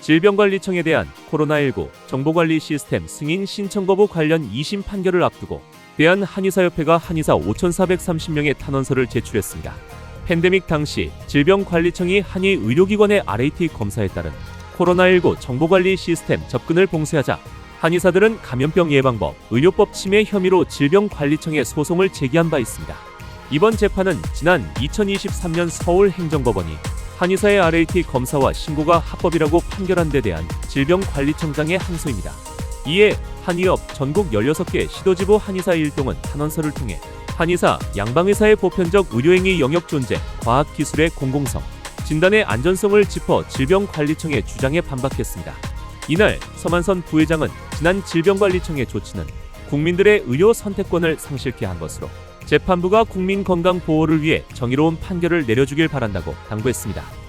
질병관리청에 대한 코로나19 정보관리 시스템 승인 신청 거부 관련 2심 판결을 앞두고 대한 한의사협회가 한의사 5,430명의 탄원서를 제출했습니다. 팬데믹 당시 질병관리청이 한의 의료기관의 RAT 검사에 따른 코로나19 정보관리 시스템 접근을 봉쇄하자 한의사들은 감염병 예방법, 의료법 침해 혐의로 질병관리청에 소송을 제기한 바 있습니다. 이번 재판은 지난 2023년 서울행정법원이 한의사의 RAT 검사와 신고가 합법이라고 판결한 데 대한 질병관리청장의 항소입니다. 이에 한의업 전국 16개 시도지부 한의사 일동은 탄원서를 통해 한의사, 양방의사의 보편적 의료행위 영역 존재, 과학기술의 공공성, 진단의 안전성을 짚어 질병관리청의 주장에 반박했습니다. 이날 서만선 부회장은 지난 질병관리청의 조치는 국민들의 의료 선택권을 상실케 한 것으로 재판부가 국민 건강 보호를 위해 정의로운 판결을 내려주길 바란다고 당부했습니다.